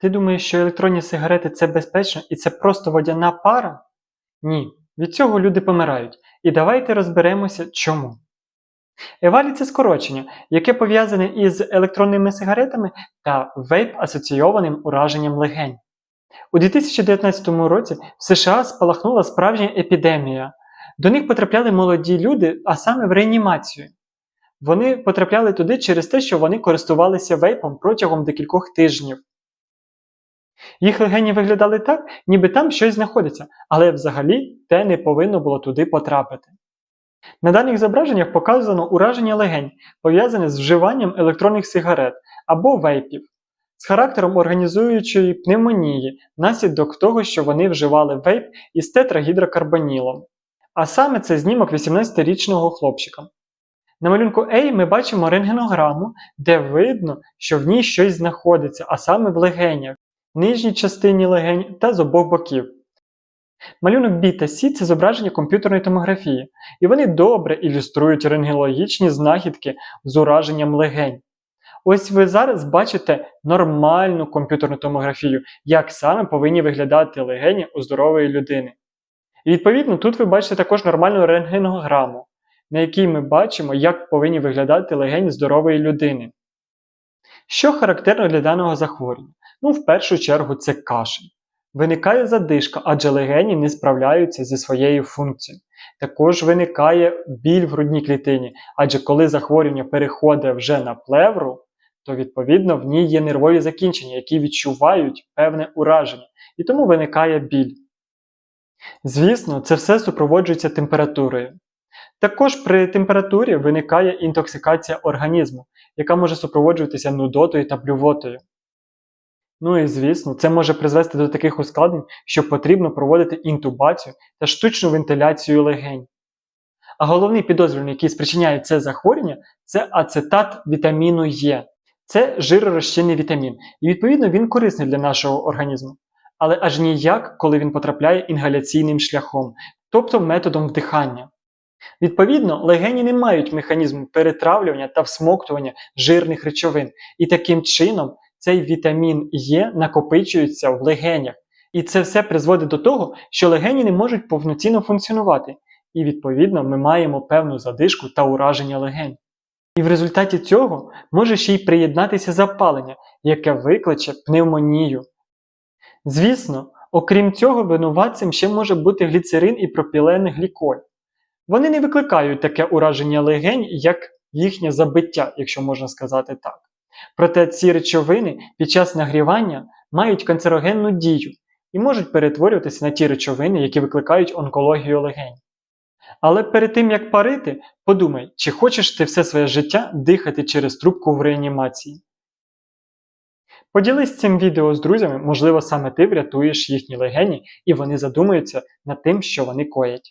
Ти думаєш, що електронні сигарети це безпечно і це просто водяна пара? Ні, від цього люди помирають. І давайте розберемося, чому. Евалі це скорочення, яке пов'язане із електронними сигаретами та вейп асоційованим ураженням легень. У 2019 році в США спалахнула справжня епідемія. До них потрапляли молоді люди, а саме в реанімацію. Вони потрапляли туди через те, що вони користувалися вейпом протягом декількох тижнів. Їх легені виглядали так, ніби там щось знаходиться, але взагалі те не повинно було туди потрапити. На даних зображеннях показано ураження легень, пов'язане з вживанням електронних сигарет або вейпів, з характером організуючої пневмонії внаслідок того, що вони вживали вейп із тетрагідрокарбонілом. А саме це знімок 18-річного хлопчика. На малюнку A ми бачимо рентгенограму, де видно, що в ній щось знаходиться, а саме в легенях, нижній частині легень та з обох боків. Малюнок B та C це зображення комп'ютерної томографії, і вони добре ілюструють рентгенологічні знахідки з ураженням легень. Ось ви зараз бачите нормальну комп'ютерну томографію, як саме повинні виглядати легені у здорової людини. І відповідно тут ви бачите також нормальну рентгенограму, на якій ми бачимо, як повинні виглядати легені здорової людини. Що характерно для даного захворювання? Ну, в першу чергу, це кашель. Виникає задишка, адже легені не справляються зі своєю функцією. Також виникає біль в грудній клітині, адже коли захворювання переходить вже на плевру, то відповідно в ній є нервові закінчення, які відчувають певне ураження, і тому виникає біль. Звісно, це все супроводжується температурою. Також при температурі виникає інтоксикація організму, яка може супроводжуватися нудотою та блювотою. Ну і звісно, це може призвести до таких ускладнень, що потрібно проводити інтубацію та штучну вентиляцію легень. А головний підозрюваний, який спричиняє це захворювання, це ацетат вітаміну Е. Це жиророзчинний вітамін, і відповідно він корисний для нашого організму. Але аж ніяк, коли він потрапляє інгаляційним шляхом, тобто методом вдихання. Відповідно, легені не мають механізму перетравлювання та всмоктування жирних речовин, і таким чином цей вітамін Е накопичується в легенях. І це все призводить до того, що легені не можуть повноцінно функціонувати, і відповідно ми маємо певну задишку та ураження легень. І в результаті цього може ще й приєднатися запалення, яке викличе пневмонію. Звісно, окрім цього, винуватцем ще може бути гліцерин і пропіленгліколь. Вони не викликають таке ураження легень, як їхнє забиття, якщо можна сказати так. Проте ці речовини під час нагрівання мають канцерогенну дію і можуть перетворюватися на ті речовини, які викликають онкологію легень. Але перед тим як парити, подумай, чи хочеш ти все своє життя дихати через трубку в реанімації. Поділись цим відео з друзями, можливо, саме ти врятуєш їхні легені і вони задумаються над тим, що вони коять.